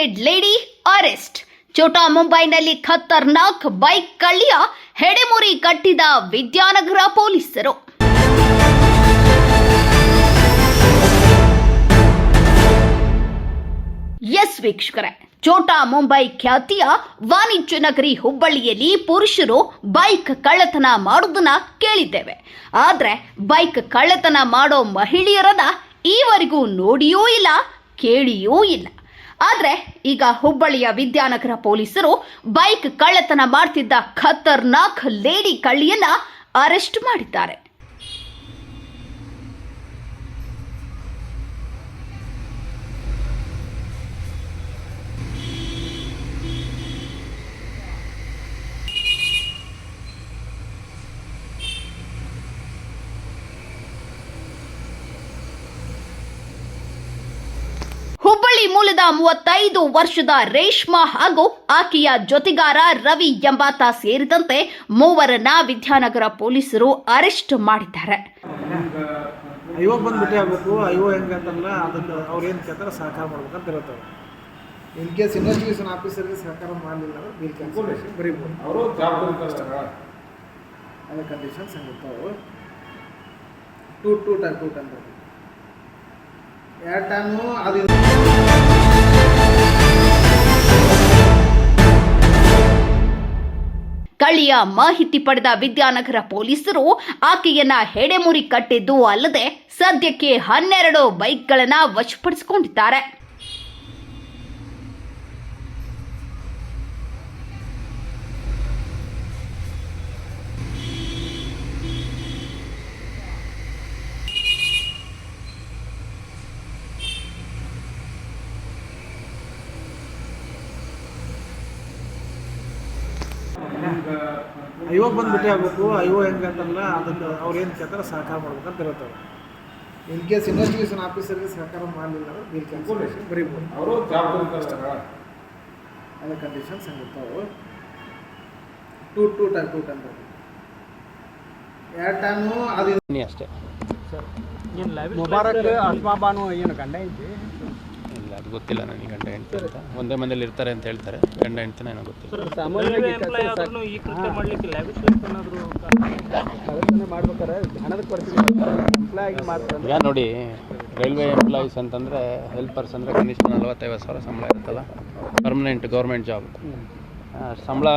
Wanted lady arrest ಚೋಟಾ ಮುಂಬೈನಲ್ಲಿ ಖತರ್ನಾಕ್ bike ಕಳ್ಳಿಯ ಹೆಡೆಮುರಿ ಕಟ್ಟಿದ ವಿದ್ಯಾನಗರ ಪೊಲೀಸರು ಎಸ್ ವೀಕ್ಷಕರೇ ಚೋಟಾ ಮುಂಬೈ ಖ್ಯಾತಿಯ ವಾಣಿಜ್ಯ ನಗರಿ ಹುಬ್ಬಳ್ಳಿಯಲ್ಲಿ ಪುರುಷರು ಬೈಕ್ ಕಳ್ಳತನ ಮಾಡುವುದನ್ನ ಕೇಳಿದ್ದೇವೆ. ಆದ್ರೆ ಬೈಕ್ ಕಳ್ಳತನ ಮಾಡೋ ಮಹಿಳೆಯರನ್ನ ಈವರೆಗೂ ನೋಡಿಯೂ ಇಲ್ಲ, ಕೇಳಿಯೂ ಇಲ್ಲ. ಆದ್ರೆ ಈಗ ಹುಬ್ಬಳ್ಳಿಯ ವಿದ್ಯಾನಗರ ಪೊಲೀಸರು ಬೈಕ್ ಕಳ್ಳತನ ಮಾಡ್ತಿದ್ದ ಖತರ್ನಾಕ್ ಲೇಡಿ ಕಳ್ಳಿಯನ್ನ ಅರೆಸ್ಟ್ ಮಾಡಿದ್ದಾರೆ ಹುಬ್ಬಳ್ಳಿ ಮೂಲದ ಮೂವತ್ತೈದು ವರ್ಷದ ರೇಷ್ಮಾ ಹಾಗೂ ಆಕೆಯ ಜೊತೆಗಾರ ರವಿ ಎಂಬಾತ ಸೇರಿದಂತೆ ಮೂವರನ್ನ ವಿದ್ಯಾನಗರ ಪೊಲೀಸರು ಅರೆಸ್ಟ್ ಮಾಡಿದ್ದಾರೆ. ಅಯ್ಯೋ ಬಂದು ಆಗಬೇಕು ಅಯ್ಯೋ ಹೆಂಗೆ ಅಂತಲ್ಲ ಅದಕ್ಕೆ ಅವ್ರು ಏನು ಕೇಳ್ತಾರೆ ಸಹಕಾರ ಮಾಡ್ಬೇಕಂತ ಇರುತ್ತವೆ ಇನ್ ಕೇಸ್ ಇನ್ವೆಸ್ಟಿಗೇಷನ್ ಆಫೀಸರ್ಗೆ ಸಹಕಾರ ಮಾಡಲಿಲ್ಲ ಅಂದ್ರೆ ಬಿಲ್ ಕ್ಯಾನ್ಸಲೇಷನ್ ಬರೀಬೋದು ಅವರು ಜವಾಬ್ದಾರಿ ಅದೇ conditions ಹಂಗಿರ್ತಾವೆ. Two two time two time ಎರಡು ಅದು ಮಾಹಿತಿ ಪಡೆದ ವಿದ್ಯಾನಗರ ಪೊಲೀಸರು ಆಕೆಯನ್ನ ಹೆಡೆಮುರಿ ಕಟ್ಟಿದ್ದು ಅಲ್ಲದೆ ಸದ್ಯಕ್ಕೆ ಹನ್ನೆರಡು ಬೈಕ್ಗಳನ್ನ ವಶಪಡಿಸಿಕೊಂಡಿದ್ದಾರೆ. ಐವೋ ಬಂದು ಭೇಟಿ ಆಗಬೇಕು ಅಯ್ಯೋ ಹೆಂಗೆ ಅಂತಲ್ಲ ಅದಕ್ಕೆ ಅವ್ರು ಏನು ಕೇಳ್ತಾರೆ ಸಹಕಾರ ಮಾಡ್ಬೇಕಂತ ಇರುತ್ತವೆ ಇನ್ ಕೇಸ್ ಇನ್ವೆಸ್ಟಿಗೇಷನ್ ಆಫೀಸರ್ಗೆ ಸಹಕಾರ ಮಾಡಲಿಲ್ಲ ಅಂದ್ರೆ ಬಿಲ್ ಕ್ಯಾನ್ಸಲೇಷನ್ ಬರೀಬೋದು ಅವರು ಅದೇ conditions ಹಂಗಿರ್ತಾವೆ two two time two time ಬರ್ತದೆ ಎರಡು ಟೈಮು ಅದು ಅಷ್ಟೇ. ಮುಬಾರಕ್ ಅಸ್ಮಾ ಬಾನು ಏನು ಗಂಡ ಐತಿ ಅದು ಗೊತ್ತಿಲ್ಲ ನನಗೆ ಗಂಡ ಹೆಂಡತಿ ಅಂತ. ಒಂದೇ ಮನೇಲಿ ಇರ್ತಾರೆ ಅಂತ ಹೇಳ್ತಾರೆ. ಗಂಡ ಹೆಂಡತಿನ ಏನೋ ಗೊತ್ತಿಲ್ಲ. ಈಗ ನೋಡಿ ರೈಲ್ವೆ ಎಂಪ್ಲಾಯೀಸ್ ಅಂತಂದರೆ ಹೆಲ್ಪರ್ಸ್ ಅಂದರೆ ಕನಿಷ್ಠ ನಲ್ವತ್ತೈವತ್ತು ಸಾವಿರ ಸಂಬಳ ಇರುತ್ತಲ್ಲ? ಪರ್ಮನೆಂಟ್ ಗೌರ್ಮೆಂಟ್ ಜಾಬ್ ಸಂಬಳ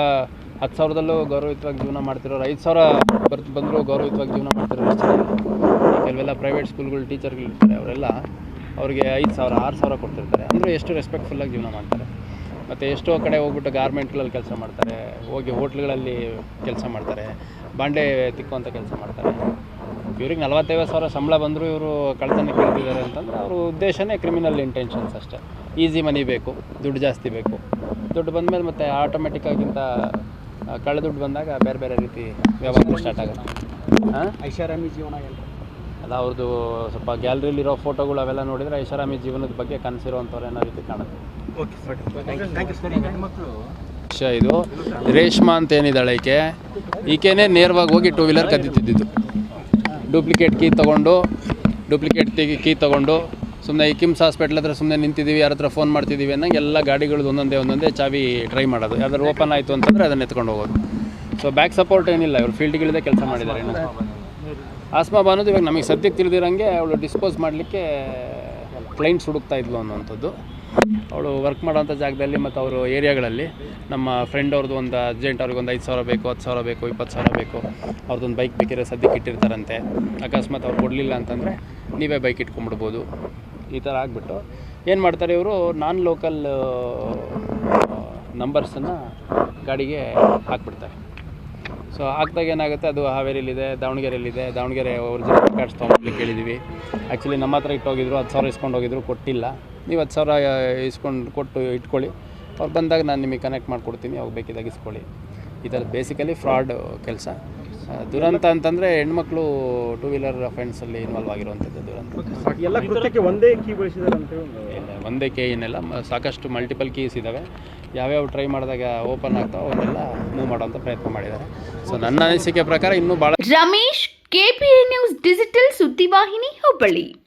ಹತ್ತು ಸಾವಿರದಲ್ಲೂ ಗೌರವಿತವಾಗಿ ಜೀವನ ಮಾಡ್ತಿರೋರು ಐದು ಸಾವಿರ ಬರ್ತು ಬಂದರೂ ಗೌರವಯುತವಾಗಿ ಜೀವನ ಮಾಡ್ತಿರೋ ಕೆಲವೆಲ್ಲ ಪ್ರೈವೇಟ್ ಸ್ಕೂಲ್ಗಳು ಟೀಚರ್ಗಳು ಇರ್ತಾರೆ ಅವರೆಲ್ಲ ಅವ್ರಿಗೆ ಐದು ಸಾವಿರ, ಆರು ಸಾವಿರ ಕೊಡ್ತಿರ್ತಾರೆ. ಅಂದರೆ ಎಷ್ಟು ರೆಸ್ಪೆಕ್ಟ್ಫುಲ್ಲಾಗಿ ಜೀವನ ಮಾಡ್ತಾರೆ. ಮತ್ತು ಎಷ್ಟೋ ಕಡೆ ಹೋಗ್ಬಿಟ್ಟು ಗಾರ್ಮೆಂಟ್ಗಳಲ್ಲಿ ಕೆಲಸ ಮಾಡ್ತಾರೆ. ಹೋಗಿ ಹೋಟ್ಲ್ಗಳಲ್ಲಿ ಕೆಲಸ ಮಾಡ್ತಾರೆ. ಬಾಂಡೆ ತಿಕ್ಕುವಂಥ ಕೆಲಸ ಮಾಡ್ತಾರೆ. ಇವ್ರಿಗೆ ನಲವತ್ತೈವತ್ತು ಸಾವಿರ ಸಂಬಳ ಬಂದರೂ ಇವರು ಕಳ್ತನ ಕೇಳ್ತಿದ್ದಾರೆ ಅಂತಂದರೆ ಅವ್ರ ಉದ್ದೇಶನೇ ಕ್ರಿಮಿನಲ್ ಇಂಟೆನ್ಷನ್ಸ್ ಅಷ್ಟೇ. ಈಸಿ ಮನಿ ಬೇಕು, ದುಡ್ಡು ಜಾಸ್ತಿ ಬೇಕು. ದುಡ್ಡು ಬಂದಮೇಲೆ ಮತ್ತೆ ಆಟೋಮೆಟಿಕ್ಕಾಗಿಂತ ಕಳ್ಳ ದುಡ್ಡು ಬಂದಾಗ ಬೇರೆ ಬೇರೆ ರೀತಿ ವ್ಯವಹಾರ ಸ್ಟಾರ್ಟ್ ಆಗುತ್ತೆ. ಹಾಂ ಐಷಾರಾಮಿ ಜೀವನ ಅಲ್ಲ ಅವ್ರದ್ದು ಸ್ವಲ್ಪ ಗ್ಯಾಲರಿಲಿರೋ ಫೋಟೋಗಳು ಅವೆಲ್ಲ ನೋಡಿದರೆ ಐಷಾರಾಮಿ ಜೀವನದ ಬಗ್ಗೆ ಕನಸಿರೋವಂಥವ್ರು ಏನೋ ರೀತಿ ಕಾಣುತ್ತೆ. ವಿಷಯ ಇದು. ರೇಷ್ಮಾ ಅಂತ ಏನಿದ್ದಾಳೆ ಈಕೆ. ಈಕೆನೇ ನೇರವಾಗಿ ಹೋಗಿ ಟೂ ವೀಲರ್ ಕದ್ದಿತ್ತಿದ್ದು ಡೂಪ್ಲಿಕೇಟ್ ಕೀ ತೊಗೊಂಡು ಡೂಪ್ಲಿಕೇಟ್ ಕೀ ತೊಗೊಂಡು ಸುಮ್ಮನೆ ಈ ಕಿಮ್ಸ್ ಹಾಸ್ಪಿಟ್ಲ್ ಹತ್ರ ಸುಮ್ಮನೆ ನಿಂತಿದ್ದೀವಿ ಯಾರ ಹತ್ರ ಫೋನ್ ಮಾಡ್ತಿದ್ದೀವಿ ಅನ್ನಂಗೆ ಎಲ್ಲ ಗಾಡಿಗಳದ್ದು ಒಂದೊಂದೇ ಒಂದೊಂದೇ ಚಾವಿ ಟ್ರೈ ಮಾಡೋದು. ಯಾವ್ದಾದ್ರು ಓಪನ್ ಆಯಿತು ಅಂತಂದರೆ ಅದನ್ನ ಎತ್ಕೊಂಡು ಹೋಗೋದು. ಸೊ ಬ್ಯಾಕ್ ಸಪೋರ್ಟ್ ಏನಿಲ್ಲ ಇವರು ಫೀಲ್ಡ್ಗಳಿದೆ ಕೆಲಸ ಮಾಡಿದ್ದಾರೆ ಆಸ್ಮಾ ಬಾನೋದು ಇವಾಗ ನಮಗೆ ಸದ್ಯಕ್ಕೆ ತಿಳಿದಿರಂಗೆ ಅವಳು ಡಿಸ್ಪೋಸ್ ಮಾಡಲಿಕ್ಕೆ ಕ್ಲೈಂಟ್ಸ್ ಹುಡುಕ್ತಾ ಇದ್ಲು ಅನ್ನೋಂಥದ್ದು ಅವಳು ವರ್ಕ್ ಮಾಡೋಂಥ ಜಾಗದಲ್ಲಿ ಮತ್ತು ಅವರು ಏರಿಯಾಗಳಲ್ಲಿ ನಮ್ಮ ಫ್ರೆಂಡ್ ಅವ್ರದ್ದು ಒಂದು ಅರ್ಜೆಂಟ್ ಅವ್ರಿಗೆ ಒಂದು ಐದು ಸಾವಿರ ಬೇಕು, ಹತ್ತು ಸಾವಿರ ಬೇಕು, ಇಪ್ಪತ್ತು ಸಾವಿರ ಬೇಕು. ಅವ್ರದ್ದೊಂದು ಬೈಕ್ ಬೇಕಿದ್ರೆ ಸದ್ಯಕ್ಕೆ ಇಟ್ಟಿರ್ತಾರಂತೆ. ಅಕಸ್ಮಾತ್ ಅವ್ರು ಕೊಡಲಿಲ್ಲ ಅಂತಂದರೆ ನೀವೇ ಬೈಕ್ ಇಟ್ಕೊಂಡ್ಬಿಡ್ಬೋದು. ಈ ಥರ ಆಗಿಬಿಟ್ಟು ಏನು ಮಾಡ್ತಾರೆ ಇವರು? ನಾನ್ ಲೋಕಲ್ ನಂಬರ್ಸನ್ನು ಗಾಡಿಗೆ ಹಾಕ್ಬಿಡ್ತಾರೆ. ಸೊ ಹಾಕ್ದಾಗ ಏನಾಗುತ್ತೆ? ಅದು ಹಾವೇರಿಲಿದೆ ದಾವಣಗೆರೆಯಲ್ಲಿದೆ. ದಾವಣಗೆರೆ ಒರಿಜಿನಲ್ ಕಾರ್ಡ್ಸ್ ತೊಗೊಂಡು ಕೇಳಿದ್ದೀವಿ ಆ್ಯಕ್ಚುಲಿ ನಮ್ಮ ಹತ್ರ ಇಟ್ಟೋಗಿದ್ರು ಹತ್ತು ಸಾವಿರ ಇಸ್ಕೊಂಡು ಹೋಗಿದ್ರು, ಕೊಟ್ಟಿಲ್ಲ. ನೀವು ಹತ್ತು ಸಾವಿರ ಇಸ್ಕೊಂಡು ಕೊಟ್ಟು ಇಟ್ಕೊಳ್ಳಿ. ಅವ್ರು ಬಂದಾಗ ನಾನು ನಿಮಗೆ ಕನೆಕ್ಟ್ ಮಾಡಿಕೊಡ್ತೀನಿ ಅವಾಗ ಬೇಕಿದ್ದಾಗ ಇಸ್ಕೊಳ್ಳಿ. ಈ ಥರ ಬೇಸಿಕಲಿ ಫ್ರಾಡ್ ಕೆಲಸ. ದುರಂತ ಅಂತಂದರೆ ಹೆಣ್ಮಕ್ಳು ಟೂ ವೀಲರ್ ಅಫೆನ್ಸಲ್ಲಿ ಇನ್ವಾಲ್ವ್ ಆಗಿರುವಂತದ್ದು ದುರಂತ. ಎಲ್ಲ ಕೃತ್ಯಕ್ಕೆ ಒಂದೇ ಕೀ ಬಳಸಿದಾರೆ ಹೇಳಿ ಇಲ್ಲ ಒಂದೇ ಕೇ ಏನಿಲ್ಲ ಸಾಕಷ್ಟು ಮಲ್ಟಿಪಲ್ ಕೀಸ್ ಇದ್ದಾವೆ ಯಾವ್ಯಾವ ಟ್ರೈ ಮಾಡಿದಾಗ ಓಪನ್ ಆಗ್ತಾವೆ ಅವನ್ನೆಲ್ಲ ಮೂವ್ ಮಾಡೋಂಥ ಪ್ರಯತ್ನ ಮಾಡಿದ್ದಾರೆ. ಸೊ ನನ್ನ ಅನಿಸಿಕೆ ಪ್ರಕಾರ ಇನ್ನೂ ಬಹಳ ರಮೇಶ್ ಕೆಪಿಎ ನ್ಯೂಸ್ ಡಿಜಿಟಲ್ ಸುದ್ದಿವಾಹಿನಿ ಹುಬ್ಬಳ್ಳಿ.